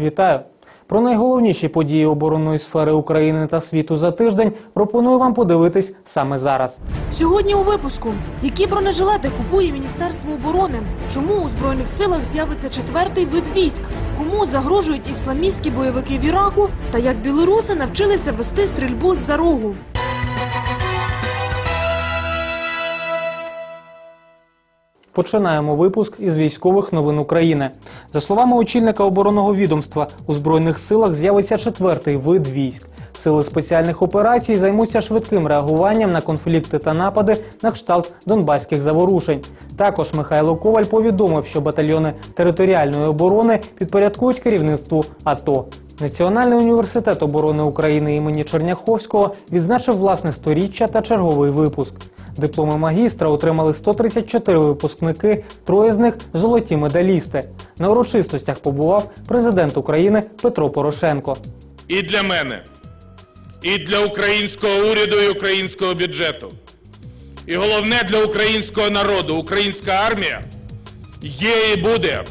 Вітаю! Про найголовніші події оборонної сфери України та світу за тиждень пропоную вам подивитись саме зараз. Сьогодні у випуску які бронежилети купує Міністерство оборони? Чому у збройних силах з'явиться четвертий вид військ? Кому загрожують ісламістські бойовики в Іраку? Та як білоруси навчилися вести стрільбу з-за рогу? Починаємо випуск із військових новин України. За словами очільника оборонного відомства, у збройних силах з'явиться четвертий вид військ. Сили спеціальних операцій займуться швидким реагуванням на конфлікти та напади на кшталт донбаських заворушень. Також Михайло Коваль повідомив, що батальйони територіальної оборони підпорядкують керівництву АТО. Національний університет оборони України імені Черняховського відзначив власне сторіччя та черговий випуск. Дипломи магістра отримали 134 випускники, троє з них золоті медалісти. На урочистостях побував президент України Петро Порошенко. і для мене, і для українського уряду і українського бюджету. І головне для українського народу, українська армія є і буде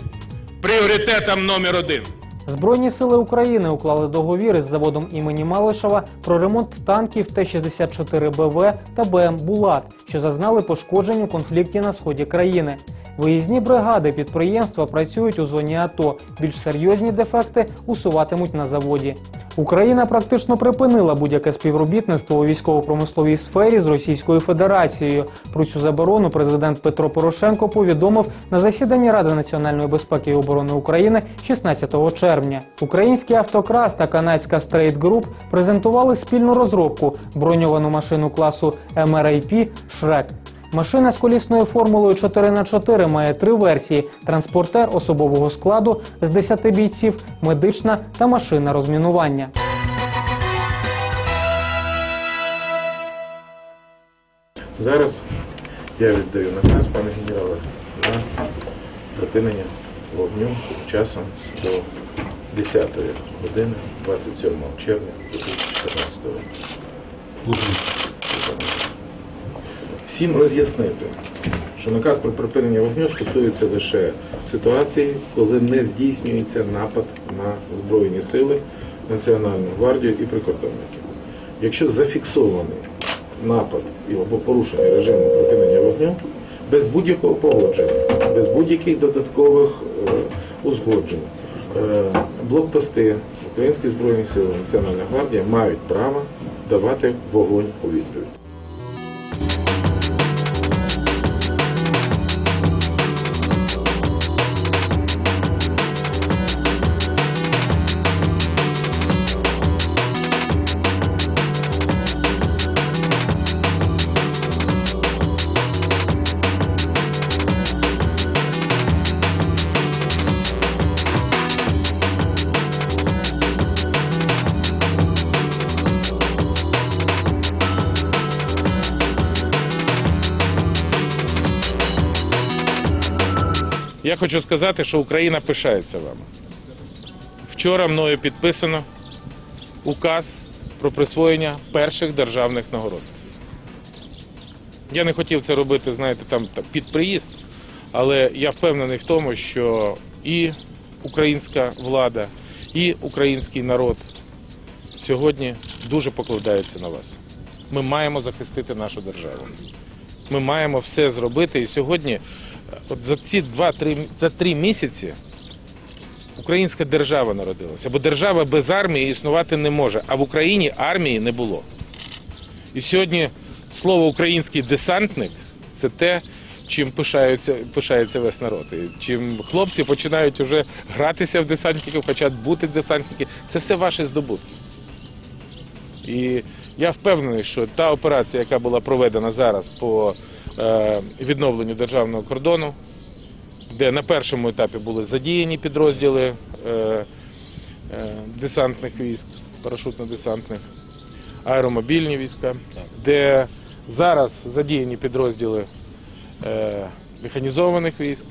пріоритетом номер один. Збройні сили України уклали договір із заводом імені Малишева про ремонт танків Т-64БВ та БМ Булат, що зазнали пошкоджень у конфлікті на сході країни. Виїзні бригади підприємства працюють у зоні АТО. Більш серйозні дефекти усуватимуть на заводі. Україна практично припинила будь-яке співробітництво у військово-промисловій сфері з Російською Федерацією. Про цю заборону президент Петро Порошенко повідомив на засіданні Ради національної безпеки і оборони України 16 червня. Український автокрас та канадська Стрейт Груп презентували спільну розробку броньовану машину класу MRAP Шрек. Машина з колісною формулою 4х4 має три версії: транспортер особового складу з 10 бійців, медична та машина розмінування. Зараз я віддаю наказ, пане генерале, на припинення вогню часом до 10 години 27 червня 2014 року. Всім роз'яснити, що наказ про припинення вогню стосується лише ситуації, коли не здійснюється напад на Збройні сили, Національну гвардію і прикордонників. Якщо зафіксований напад або порушення режиму припинення вогню, без будь-якого погодження, без будь-яких додаткових е, узгоджень, е, блокпости Українські Збройні Сили, Національна гвардія мають право давати вогонь у відповідь. Я хочу сказати, що Україна пишається вами. Вчора мною підписано указ про присвоєння перших державних нагород. Я не хотів це робити, знаєте, там під приїзд, але я впевнений в тому, що і українська влада, і український народ сьогодні дуже покладається на вас. Ми маємо захистити нашу державу. Ми маємо все зробити. І сьогодні, от за ці два-три за три місяці, українська держава народилася. Бо держава без армії існувати не може. А в Україні армії не було. І сьогодні слово український десантник це те, чим пишаються, пишається весь народ. І чим хлопці починають вже гратися в десантників, хочуть бути десантники. Це все ваші здобутки. І я впевнений, що та операція, яка була проведена зараз по відновленню державного кордону, де на першому етапі були задіяні підрозділи е, е, десантних військ, парашутно-десантних, аеромобільні війська, де зараз задіяні підрозділи е, механізованих військ.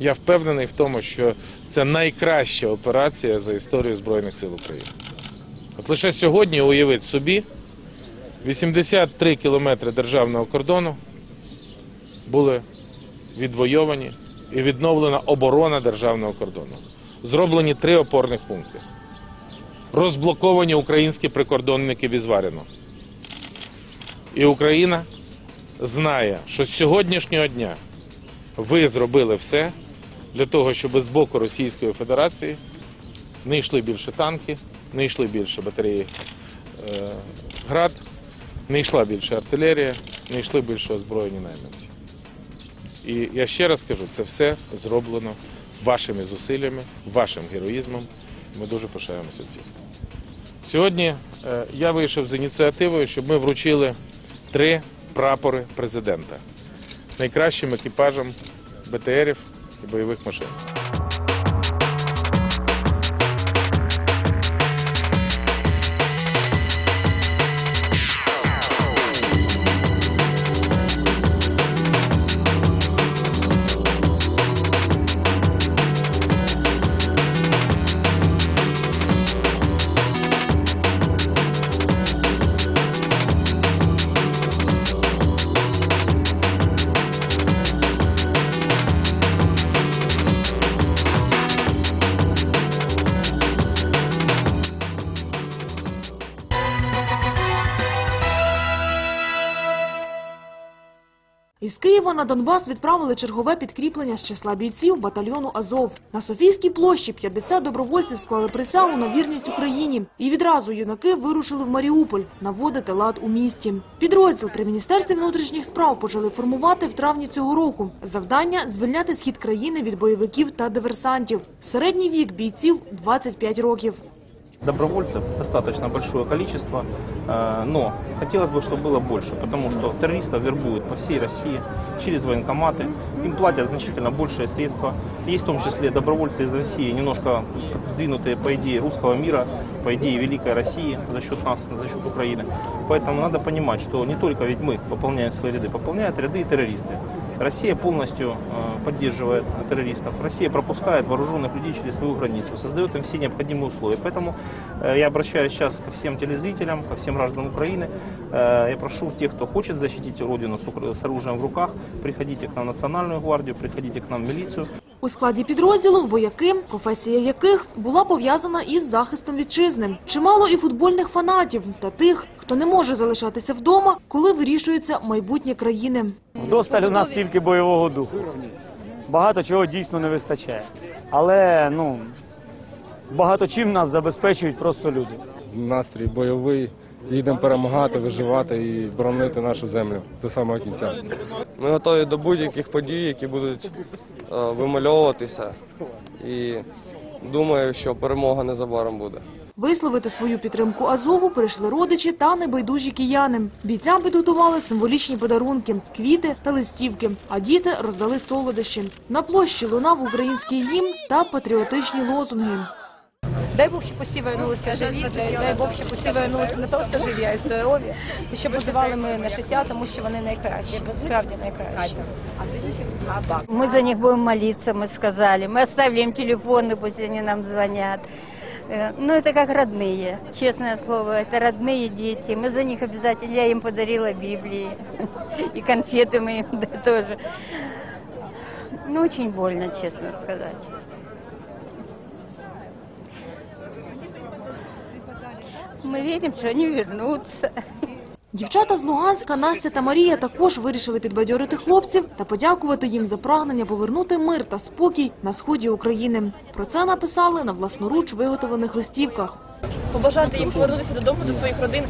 Я впевнений в тому, що це найкраща операція за історію Збройних сил України. От лише сьогодні уявіть собі, 83 кілометри державного кордону були відвойовані і відновлена оборона державного кордону. зроблені три опорних пункти. Розблоковані українські прикордонники в Ізваріно. І Україна знає, що з сьогоднішнього дня ви зробили все для того, щоб з боку Російської Федерації не йшли більше танки, не йшли більше батареї е, град, не йшла більше артилерія, не йшли більше озброєні найманці. І я ще раз кажу, це все зроблено вашими зусиллями, вашим героїзмом. Ми дуже пишаємося цим. Сьогодні е, я вийшов з ініціативою, щоб ми вручили три прапори президента найкращим екіпажам БТРів і бойових машин. На Донбас відправили чергове підкріплення з числа бійців батальйону Азов. На Софійській площі 50 добровольців склали присягу на вірність Україні. І відразу юнаки вирушили в Маріуполь наводити лад у місті. Підрозділ при міністерстві внутрішніх справ почали формувати в травні цього року. Завдання звільняти схід країни від бойовиків та диверсантів. Середній вік бійців 25 років. Добровольцев достаточно большое количество, э, но хотелось бы, чтобы было больше, потому что террористов вербуют по всей России через военкоматы, им платят значительно большие средства. Есть в том числе добровольцы из России, немножко сдвинутые по идее русского мира, по идее Великой России за счет нас, за счет Украины. Поэтому надо понимать, что не только ведь мы пополняем свои ряды, пополняют ряды и террористы. Россия полностью э, поддерживает террористов. Россия пропускает вооруженных людей через свою границу, создает им все необходимые условия. Поэтому э, я обращаюсь сейчас ко всем телезрителям, ко всем гражданам Украины. Э, я прошу тех, кто хочет защитить Родину с, укр- с оружием в руках, приходите к нам в Национальную гвардию, приходите к нам в милицию. У складі підрозділу вояки, професія яких була пов'язана із захистом вітчизни. Чимало і футбольних фанатів та тих, хто не може залишатися вдома, коли вирішується майбутнє країни. Вдосталь у нас тільки бойового духу. Багато чого дійсно не вистачає. Але ну, багато чим нас забезпечують просто люди. настрій бойовий. Їдемо перемагати, виживати і боронити нашу землю до самого кінця. Ми готові до будь-яких подій, які будуть е, вимальовуватися. І думаю, що перемога незабаром буде. Висловити свою підтримку Азову прийшли родичі та небайдужі кияни. Бійцям підготували символічні подарунки, квіти та листівки, а діти роздали солодощі. На площі лунав український гімн та патріотичні лозунги. Дай Бог, щоб усі вернулися живі, дай, дай Бог, щоб усі вернулися не просто живі, а й здорові, і щоб розвивали мирне життя, тому що вони найкращі, справді найкращі. Мы за них будем молиться, мы сказали. Мы оставили им телефоны, пусть они нам звонят. Э, Ну, это как родные, честное слово, это родные дети. Мы за них обязательно, я им подарила Библии и конфеты мы им да, тоже. Ну, очень больно, честно сказать. Мы верим, что они вернутся. Дівчата з Луганська, Настя та Марія також вирішили підбадьорити хлопців та подякувати їм за прагнення повернути мир та спокій на сході України. Про це написали на власноруч виготовлених листівках. Побажати їм повернутися додому до своїх родин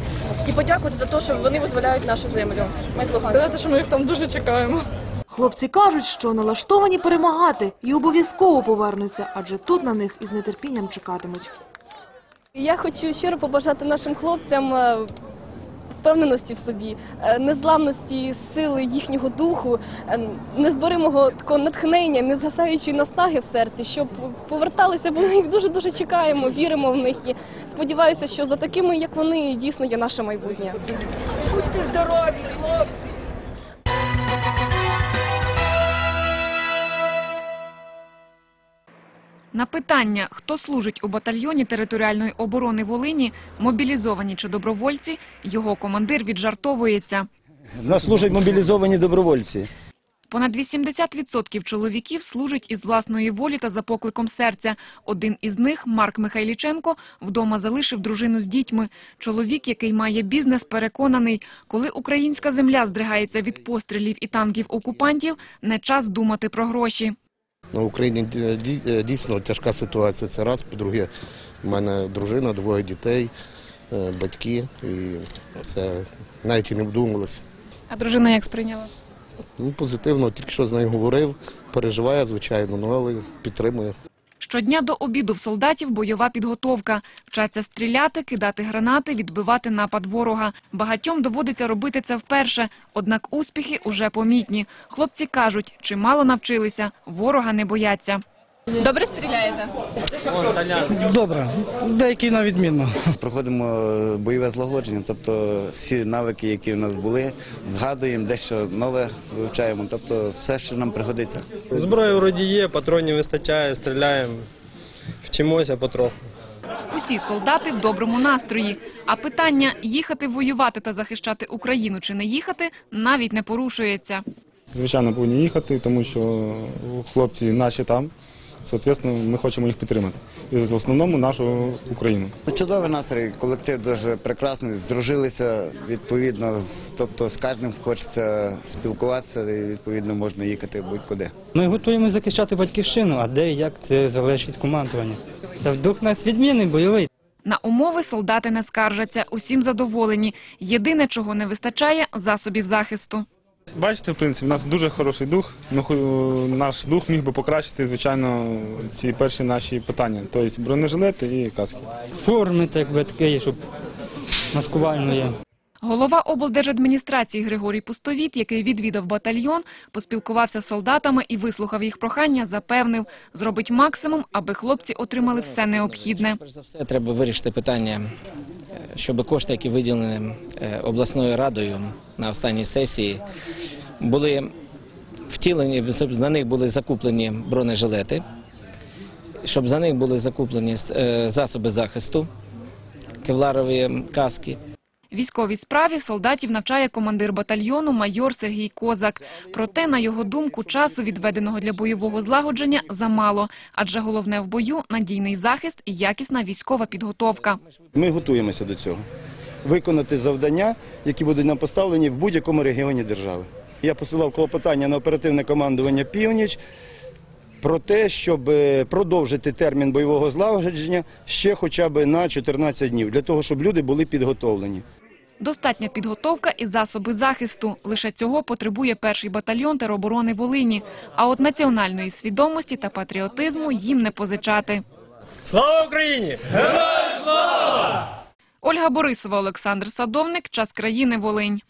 і подякувати за те, що вони визволяють нашу землю. Ми з Луганська. Сказати, що ми їх там дуже чекаємо. Хлопці кажуть, що налаштовані перемагати і обов'язково повернуться, адже тут на них із нетерпінням чекатимуть. Я хочу щиро побажати нашим хлопцям е, впевненості в собі, е, незламності, сили їхнього духу, е, незборимого такого натхнення, незгасаючої настаги в серці, щоб поверталися, бо ми їх дуже дуже чекаємо, віримо в них і сподіваюся, що за такими, як вони, дійсно є наше майбутнє. Будьте здорові, хлопці! На питання, хто служить у батальйоні територіальної оборони Волині, мобілізовані чи добровольці, його командир віджартовується. Нас служать мобілізовані добровольці. Понад 80% чоловіків служать із власної волі та за покликом серця. Один із них, Марк Михайліченко, вдома залишив дружину з дітьми. Чоловік, який має бізнес, переконаний, коли українська земля здригається від пострілів і танків окупантів, не час думати про гроші. На Україні ді- дійсно тяжка ситуація. Це раз. По-друге, в мене дружина, двоє дітей, е, батьки. І це навіть і не вдумалося. А дружина як сприйняла? Ну, позитивно, тільки що з нею говорив, переживає, звичайно, ну, але підтримує. Щодня до обіду в солдатів бойова підготовка. Вчаться стріляти, кидати гранати, відбивати напад ворога. Багатьом доводиться робити це вперше, однак успіхи уже помітні. Хлопці кажуть, чимало навчилися, ворога не бояться. Добре стріляєте? Добре, деякі на відмінно. Проходимо е, бойове злагодження, тобто всі навики, які в нас були, згадуємо, дещо нове вивчаємо, тобто все, що нам пригодиться. Зброї вроді є, патронів вистачає, стріляємо, вчимося потроху. Усі солдати в доброму настрої. А питання їхати воювати та захищати Україну чи не їхати навіть не порушується. Звичайно, повинні їхати, тому що хлопці наші там. Соответственно, ми хочемо їх підтримати. І в основному нашу Україну. Чудовий настрій, колектив дуже прекрасний, здружилися відповідно, тобто з кожним хочеться спілкуватися і відповідно можна їхати будь-куди. Ми готуємося захищати батьківщину, а де і як це залежить від командування. Та дух нас відмінний, бойовий. На умови солдати не скаржаться, усім задоволені. Єдине, чого не вистачає – засобів захисту. Бачите, в принципі, в нас дуже хороший дух. Ну, Наш дух міг би покращити, звичайно, ці перші наші питання. Тобто бронежилети і каски. Форми так би таке щоб маскувально є. Голова облдержадміністрації Григорій Пустовіт, який відвідав батальйон, поспілкувався з солдатами і вислухав їх прохання, запевнив, зробить максимум, аби хлопці отримали все необхідне. Перш за все, треба вирішити питання, е, щоб кошти, які виділені е, обласною радою на останній сесії, були втілені, за них були закуплені бронежилети, щоб за них були закуплені е, засоби захисту, кевларові каски. Військовій справі солдатів навчає командир батальйону майор Сергій Козак. Проте, на його думку, часу, відведеного для бойового злагодження, замало. Адже головне в бою – надійний захист і якісна військова підготовка. Ми готуємося до цього. Виконати завдання, які будуть нам поставлені в будь-якому регіоні держави. Я посилав клопотання на оперативне командування «Північ» про те, щоб е, продовжити термін бойового злагодження ще хоча б на 14 днів, для того, щоб люди були підготовлені. Достатня підготовка і засоби захисту. Лише цього потребує перший батальйон тероборони Волині. А от національної свідомості та патріотизму їм не позичати. Слава Україні! Героям слава! Ольга Борисова, Олександр Садовник. Час країни Волинь.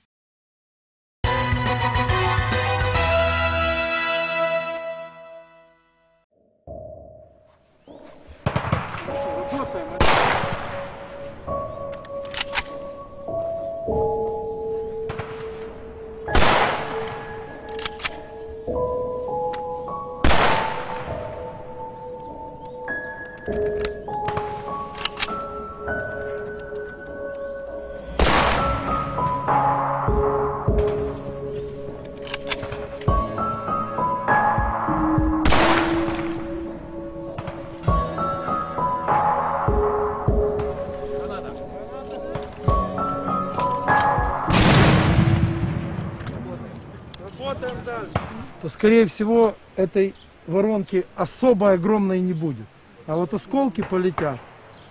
То, скорее всего, этой воронки особо огромной не будет. А вот осколки полетят.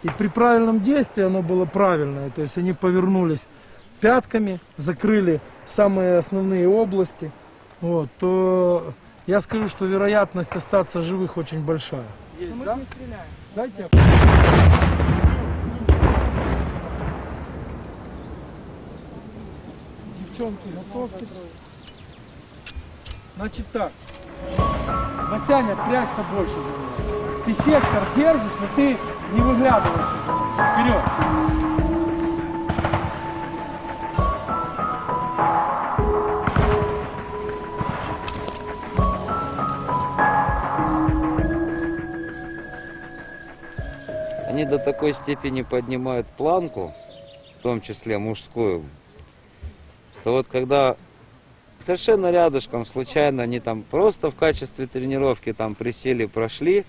И при правильном действии оно было правильное. То есть они повернулись пятками, закрыли самые основные области. Вот, то я скажу, что вероятность остаться живых очень большая. Есть, да? Дайте Девчонки, готовьтесь. Значит так. Васяня, прячься больше за меня. Ты сектор держишь, но ты не выглядываешь. Вперед. Они до такой степени поднимают планку, в том числе мужскую, то вот когда Совершенно рядышком, случайно, они там просто в качестве тренировки там присели, прошли.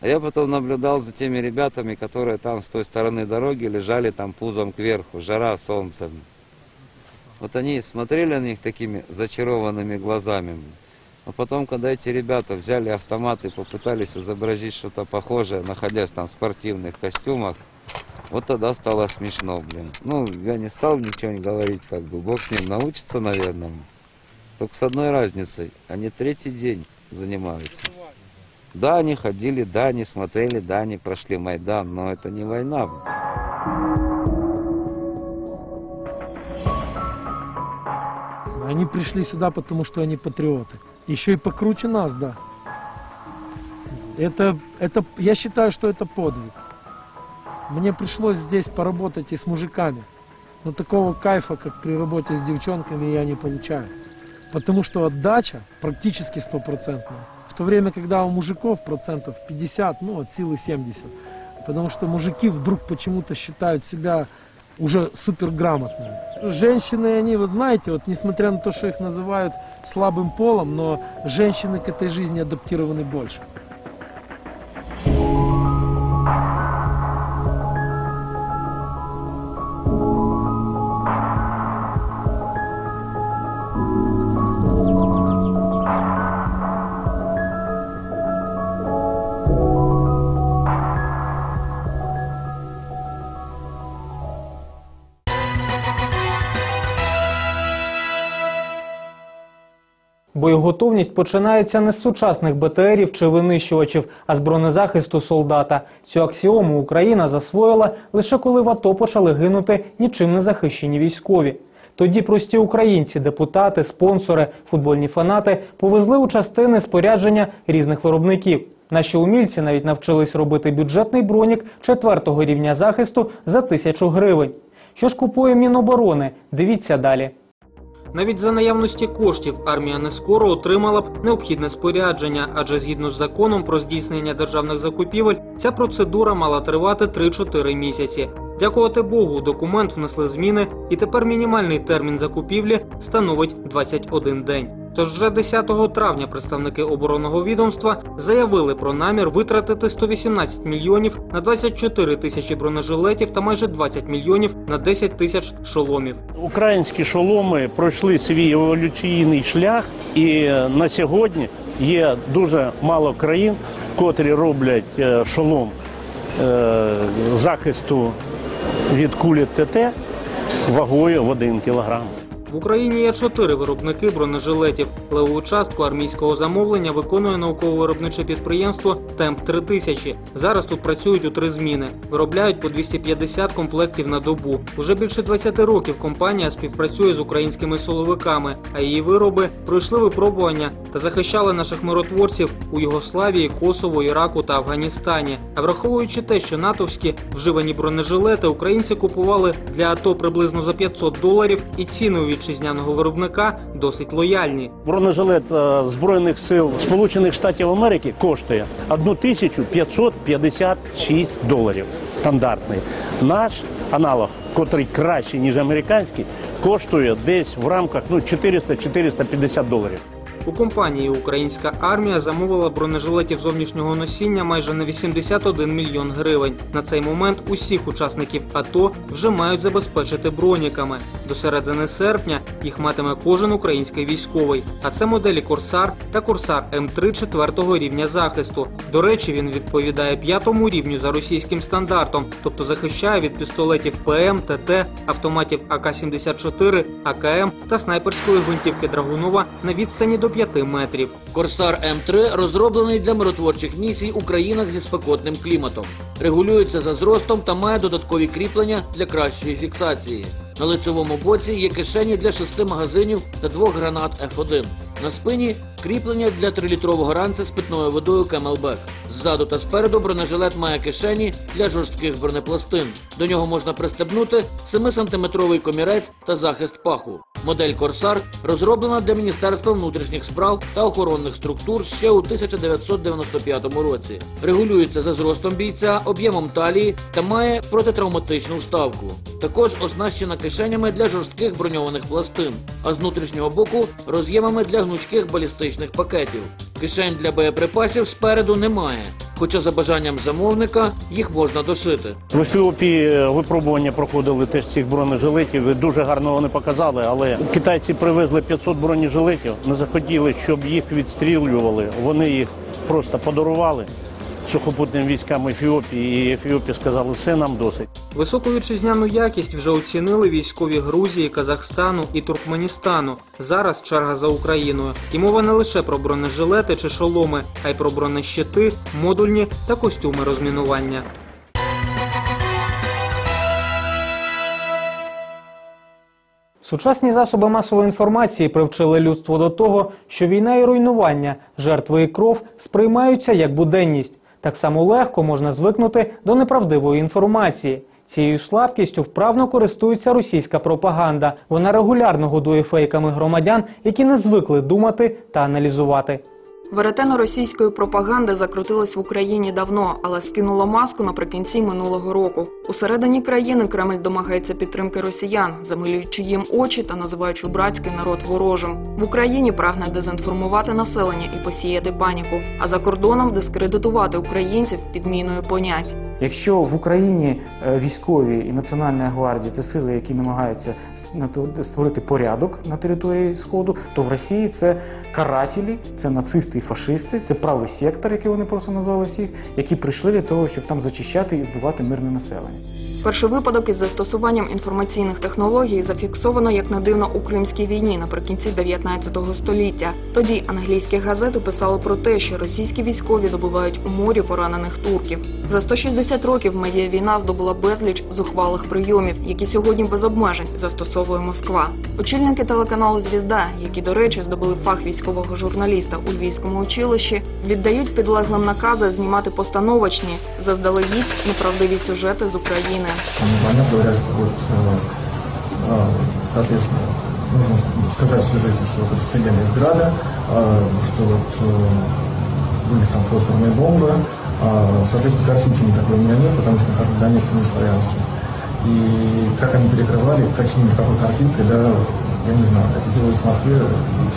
А я потом наблюдал за теми ребятами, которые там с той стороны дороги лежали там пузом кверху, жара солнцем. Вот они смотрели на них такими зачарованными глазами. А потом, когда эти ребята взяли автомат и попытались изобразить что-то похожее, находясь там в спортивных костюмах, вот тогда стало смешно, блин. Ну, я не стал ничего не говорить, как бы. Бог с ним научится, наверное. Только с одной разницей. Они третий день занимаются. Да, они ходили, да, они смотрели, да, они прошли Майдан, но это не война. Они пришли сюда, потому что они патриоты. Еще и покруче нас, да. Это, это, я считаю, что это подвиг. Мне пришлось здесь поработать и с мужиками. Но такого кайфа, как при работе с девчонками, я не получаю. Потому что отдача практически стопроцентная. В то время, когда у мужиков процентов 50, ну, от силы 70. Потому что мужики вдруг почему-то считают себя уже суперграмотными. Женщины, они, вот знаете, вот несмотря на то, что их называют слабым полом, но женщины к этой жизни адаптированы больше. Боєготовність починається не з сучасних БТРів чи винищувачів, а з бронезахисту солдата. Цю аксіому Україна засвоїла лише коли в АТО почали гинути нічим не захищені військові. Тоді прості українці, депутати, спонсори, футбольні фанати повезли у частини спорядження різних виробників. Наші умільці навіть навчились робити бюджетний бронік четвертого рівня захисту за тисячу гривень. Що ж купує Міноборони? Дивіться далі. Навіть за наявності коштів армія не скоро отримала б необхідне спорядження, адже згідно з законом про здійснення державних закупівель, ця процедура мала тривати 3-4 місяці. Дякувати Богу, документ внесли зміни, і тепер мінімальний термін закупівлі становить 21 день. Тож вже 10 травня представники оборонного відомства заявили про намір витратити 118 мільйонів на 24 тисячі бронежилетів та майже 20 мільйонів на 10 тисяч шоломів. Українські шоломи пройшли свій еволюційний шлях, і на сьогодні є дуже мало країн, котрі роблять е, шолом е, захисту від кулі ТТ вагою в 1 кілограм. В Україні є чотири виробники бронежилетів. Леву частку армійського замовлення виконує науково-виробниче підприємство Темп 3000 Зараз тут працюють у три зміни. Виробляють по 250 комплектів на добу. Уже більше 20 років компанія співпрацює з українськими силовиками, а її вироби пройшли випробування та захищали наших миротворців у Югославії, Косово, Іраку та Афганістані. А враховуючи те, що натовські вживані бронежилети українці купували для АТО приблизно за 500 доларів, і ціни у вітчизняного виробника досить лояльні. Бронежилет е, Збройних сил Сполучених Штатів Америки коштує 1556 доларів. Стандартний. Наш аналог, котрий кращий, ніж американський, коштує десь в рамках ну, 400-450 доларів. У компанії Українська армія замовила бронежилетів зовнішнього носіння майже на 81 мільйон гривень. На цей момент усіх учасників АТО вже мають забезпечити броніками. До середини серпня їх матиме кожен український військовий. А це моделі Корсар та Корсар М3 четвертого рівня захисту. До речі, він відповідає п'ятому рівню за російським стандартом, тобто захищає від пістолетів ПМ, ТТ, автоматів АК-74, АКМ та снайперської гвинтівки Драгунова на відстані до 5 метрів. Корсар М3 розроблений для миротворчих місій у країнах зі спекотним кліматом. Регулюється за зростом та має додаткові кріплення для кращої фіксації. На лицевому боці є кишені для шести магазинів та двох гранат F1. На спині кріплення для трилітрового ранця з питною водою Camelback. Ззаду та спереду бронежилет має кишені для жорстких бронепластин. До нього можна пристебнути 7-сантиметровий комірець та захист паху. Модель Корсар розроблена для Міністерства внутрішніх справ та охоронних структур ще у 1995 році. Регулюється за зростом бійця, об'ємом талії та має протитравматичну вставку. Також оснащена кишенями для жорстких броньованих пластин, а з внутрішнього боку роз'ємами для гнучких балістичних пакетів. Кишень для боєприпасів спереду немає, хоча за бажанням замовника їх можна дошити. В Ефіопії випробування проходили теж цих бронежилетів. Дуже гарно вони показали, але китайці привезли 500 бронежилетів, не захотіли, щоб їх відстрілювали. Вони їх просто подарували сухопутним військам Ефіопії, і Ефіопія сказали, все нам досить. Високу вітчизняну якість вже оцінили військові Грузії, Казахстану і Туркменістану. Зараз черга за Україною. І мова не лише про бронежилети чи шоломи, а й про бронещити, модульні та костюми розмінування. Сучасні засоби масової інформації привчили людство до того, що війна і руйнування, жертви і кров сприймаються як буденність. Так само легко можна звикнути до неправдивої інформації. Цією слабкістю вправно користується російська пропаганда. Вона регулярно годує фейками громадян, які не звикли думати та аналізувати. Веретено російської пропаганди закрутилось в Україні давно, але скинуло маску наприкінці минулого року. Усередині країни Кремль домагається підтримки росіян, замилюючи їм очі та називаючи братський народ ворожим. В Україні прагне дезінформувати населення і посіяти паніку, а за кордоном дискредитувати українців підміною понять. Якщо в Україні е, військові і Національна гвардія це сили, які намагаються створити порядок на території Сходу, то в Росії це карателі, це нацисти і фашисти, це правий сектор, який вони просто назвали всіх, які прийшли для того, щоб там зачищати і вбивати мирне населення. Перший випадок із застосуванням інформаційних технологій зафіксовано як не дивно у Кримській війні наприкінці 19 століття. Тоді англійські газети писали про те, що російські військові добувають у морі поранених турків. За 160 років медіавійна здобула безліч зухвалих прийомів, які сьогодні без обмежень застосовує Москва. Очільники телеканалу Звізда, які, до речі, здобули фах військового журналіста у Львівському училищі, віддають підлеглим накази знімати постановочні заздалегідь неправдиві сюжети з України. Они говорят, что вот, э, э, соответственно, нужно сказать в сюжете, что вот стреляли из града, э, что вот были там фосфорные бомбы, э, соответственно, картинки никакой у меня нет, потому что нахожусь в Донецке, не Славянске. И как они перекрывали, какими, какой картинкой, да, я не знаю, это делалось в Москве,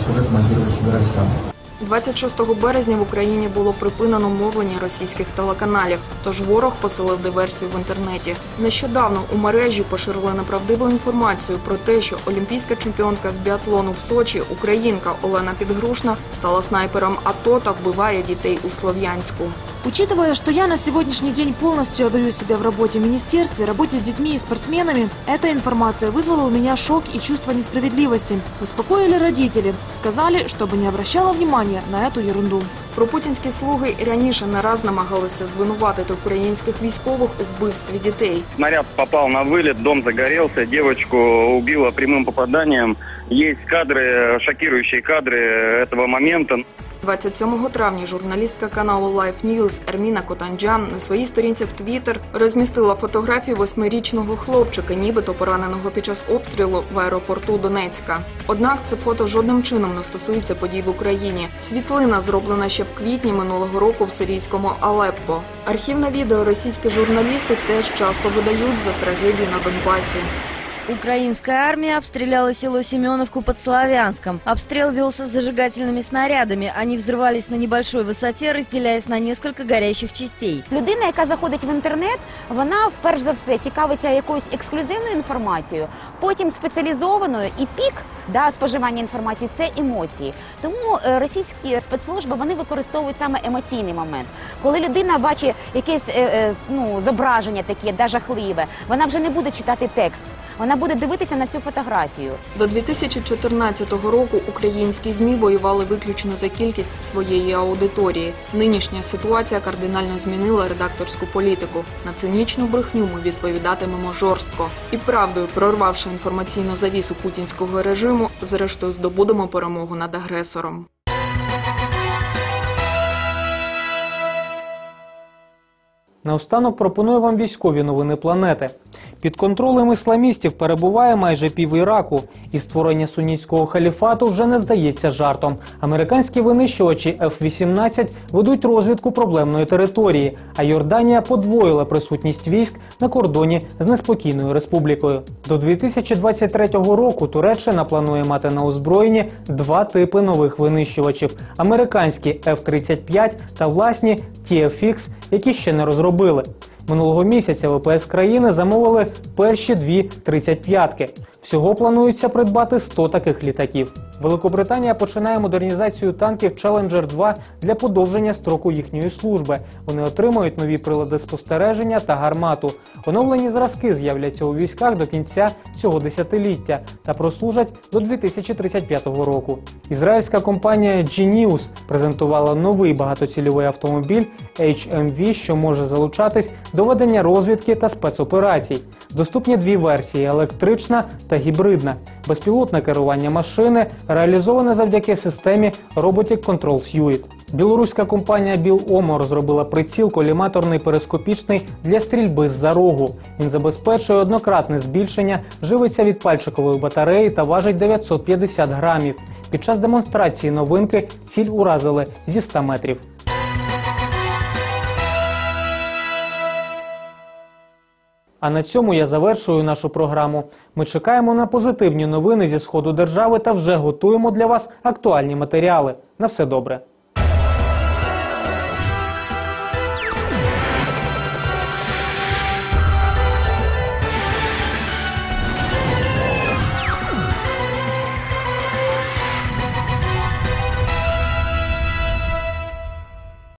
сюжет монтировали, собирались там. 26 березня в Україні було припинено мовлення російських телеканалів, тож ворог посилив диверсію в інтернеті. Нещодавно у мережі поширили неправдиву інформацію про те, що олімпійська чемпіонка з біатлону в Сочі, українка Олена Підгрушна, стала снайпером АТО та вбиває дітей у Слов'янську. Учитывая, что я на сегодняшний день полностью отдаю себя в работе в министерстве, работе с детьми и спортсменами, эта информация вызвала у меня шок и чувство несправедливости. Успокоили родители, сказали, чтобы не обращала внимания на эту ерунду. Пропутінські слуги і раніше не раз намагалися звинуватити українських військових у вбивстві дітей. Снаряд попал на вылет, дом загорелся, девочку убило прямым попаданием. Есть кадры, шокирующие кадры этого момента. 27 травня журналістка каналу Life News Ерміна Котанджан на своїй сторінці в Твіттер розмістила фотографію восьмирічного хлопчика, нібито пораненого під час обстрілу в аеропорту Донецька. Однак це фото жодним чином не стосується подій в Україні. Світлина зроблена ще в квітні минулого року в сирійському Алеппо. Архівне відео російські журналісти теж часто видають за трагедії на Донбасі. Украинская армия обстреляла село Семеновку под Славянском. Обстрел велся с зажигательными снарядами. Они взрывались на небольшой высоте, разделяясь на несколько горящих частей. Людина, яка заходить в інтернет, вона вперш за все цікавиться якоюсь ексклюзивною інформацією, потім спеціалізованою і пік да, споживання інформації це емоції. Тому е, російські спецслужби вони використовують саме емоційний момент. Коли людина бачить якесь е, е, ну, зображення таке, да, жахливе, вона вже не буде читати текст. Вона буде дивитися на цю фотографію. До 2014 року українські змі воювали виключно за кількість своєї аудиторії. Нинішня ситуація кардинально змінила редакторську політику. На цинічну брехню ми відповідатимемо жорстко. І правдою, прорвавши інформаційну завісу путінського режиму, зрештою здобудемо перемогу над агресором. Наостанок пропоную вам військові новини планети. Під контролем ісламістів перебуває майже пів Іраку, і створення сунітського халіфату вже не здається жартом. Американські винищувачі F-18 ведуть розвідку проблемної території, а Йорданія подвоїла присутність військ на кордоні з неспокійною республікою. До 2023 року Туреччина планує мати на озброєнні два типи нових винищувачів: американські F-35 та власні TFX, які ще не розробили. Минулого місяця ВПС країни замовили перші дві 35-ки. Всього планується придбати 100 таких літаків. Великобританія починає модернізацію танків Challenger 2 для подовження строку їхньої служби. Вони отримують нові прилади спостереження та гармату. Оновлені зразки з'являться у військах до кінця цього десятиліття та прослужать до 2035 року. Ізраїльська компанія Genius презентувала новий багатоцільовий автомобіль HMV, що може залучатись до ведення розвідки та спецоперацій. Доступні дві версії електрична та гібридна. Безпілотне керування машини реалізоване завдяки системі Robotic Control Suite. Білоруська компанія Біломо розробила приціл коліматорний перископічний для стрільби з-за рогу. Він забезпечує однократне збільшення, живиться від пальчикової батареї та важить 950 грамів. Під час демонстрації новинки ціль уразили зі 100 метрів. А на цьому я завершую нашу програму. Ми чекаємо на позитивні новини зі сходу держави та вже готуємо для вас актуальні матеріали. На все добре.